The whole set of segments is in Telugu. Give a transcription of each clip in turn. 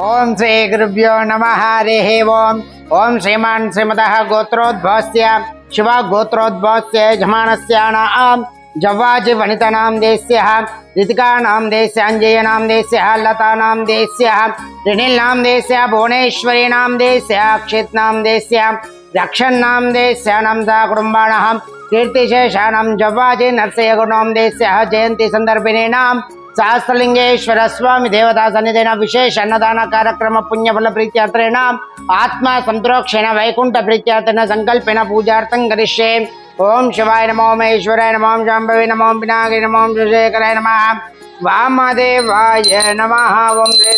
ओम श्री गुरुभ्यो नम, हरे ओम। ओम श्रीमान श्रीमद गोत्रोद्भवस्य, शिव गोत्रोद्भवस्य, यजमानस्याणां जव्वाजिवणितनां देस्यः ऋतिकानां देस्य अञ्जयनां देस्यः लतानां देस्यः ऋणिल्नां देस्य भुवनेश्वरीणां देस्य अक्षित्नां देस्य रक्षन्नां देस्य नम्सा कुटुम्बाणां, कीर्तिशेषाणां, जव्वाजि नरसिंहगुणां देस्यः जयंती सन्दर्भिणीनां ಸಹಸ್ರಲಿಂಗೇಶ್ವರ ಸ್ವಾಮಿ ದೇವತಾ ಸನ್ನಿಧಿನ ವಿಶೇಷ ಅನ್ನದಾನ ಕಾರ್ಯಕ್ರಮ ಪುಣ್ಯ ಫಲ ಪ್ರೀತ್ಯಾರ್ಥೇಣ ಆತ್ಮ ಸಂತೋಕ್ಷೇಣ ವೈಕುಂಠ ಪ್ರೀತ್ಯಾರ್ಥೇನ ಸಂಕಲ್ಪೇನ ಪೂಜಾರ್ಥಂ ಕರಿಷ್ಯೆ ಓಂ ಶಿವಾಯ ನಮೋ ಮಹೇಶ್ವರಾಯ ನಮೋ ಶಾಂಭವಿ ನಮೋ ಪಿನಾಗಿ ನಮೋ ಶಿವಶೇಖರಾಯ ನಮಃ ವಾಮದೇವಾಯ ನಮಃ ಓಂ ಶ್ರೀ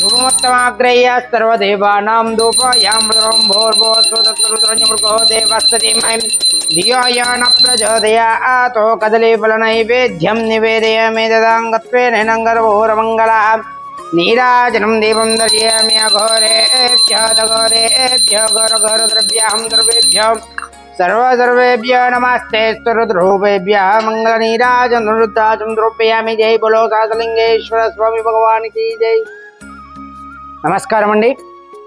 धूमोत्तमाग्रेय सर्वदेवानां धूपयाम्भोर्भोस्तुरुद्रमृगो देवस्ततिमयं धियो या न प्रचोदया आतो कदलीफलनैवेद्यं निवेदयमेददाङ्गत्वेन नङ्गर्भोरमङ्गला नीराजनं दीपं दर्शयामि अघोरेभ्यो दघोरेभ्यो घोरघोरद्रव्याहं द्रवेभ्यो అఘోరేభ్యో దఘోరేభ్యో ఘోరఘోరద్రవ్యాహం ద్రవ్యేభ్యో సర్వసర్వేభ్యో నమస్తే స్తురుద్రూపేభ్య జై బలో సాసలింగేశ్వర స్వామి భగవానికి జై. నమస్కారం అండి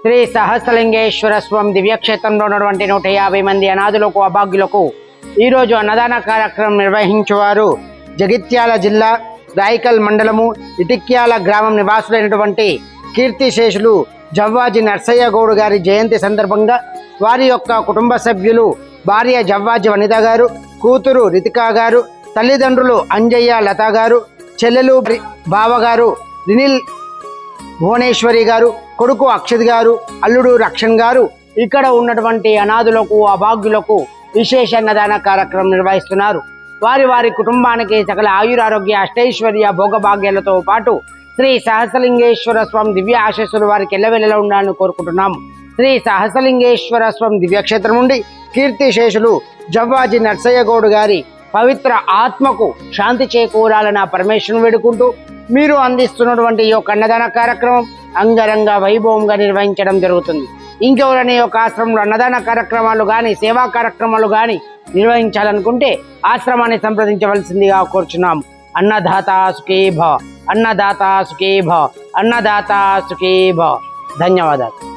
శ్రీ సహస్రలింగేశ్వర స్వామి దివ్యక్షేత్రంలో ఉన్నటువంటి నూట యాభై మంది అనాథులకు అభాగ్యులకు ఈరోజు అన్నదాన కార్యక్రమం నిర్వహించేవారు జగిత్యాల జిల్లా రాయికల్ మండలము ఇటిక్యాల గ్రామం నివాసులైనటువంటి కీర్తిశేషులు జవ్వాజి నర్సయ్య గౌడ్ గారి జయంతి సందర్భంగా వారి యొక్క కుటుంబ సభ్యులు భార్య జవ్వాజి వనిత గారు కూతురు రితికా గారు తల్లిదండ్రులు అంజయ్య లత గారు చెల్లెలు బావగారు రినిల్ భువనేశ్వరి గారు కొడుకు అక్షత్ గారు అల్లుడు రక్షణ్ గారు ఇక్కడ ఉన్నటువంటి అనాథులకు అభాగ్యులకు విశేష అన్నదాన కార్యక్రమం నిర్వహిస్తున్నారు. వారి వారి కుటుంబానికి సకల ఆయురారోగ్య అష్టైశ్వర్య భోగభాగ్యాలతో పాటు శ్రీ సహస్రలింగేశ్వర స్వామి దివ్య ఆశస్సులు వారికి ఎల్లవెల్లలో ఉండాలని కోరుకుంటున్నాము శ్రీ సహస్రలింగేశ్వర స్వామి దివ్యక్షేత్రం నుండి కీర్తిశేషులు జవ్వాజీ నర్సయ్యగౌడ్ గారి పవిత్ర ఆత్మకు శాంతి చేకూరాలని ఆ పరమేశ్వరుని వేడుకుంటూ మీరు అందిస్తున్నటువంటి ఈ యొక్క అన్నదాన కార్యక్రమం అంగరంగ వైభవంగా నిర్వహించడం జరుగుతుంది. ఇంకెవరైనా ఒక యొక్క ఆశ్రమంలో అన్నదాన కార్యక్రమాలు కానీ సేవా కార్యక్రమాలు కానీ నిర్వహించాలనుకుంటే ఆశ్రమాన్ని సంప్రదించవలసిందిగా కోరుచున్నాం. అన్నదాత సుఖీభ అన్నదాత సుఖీభ అన్నదాత సుఖీభ ధన్యవాదాలు.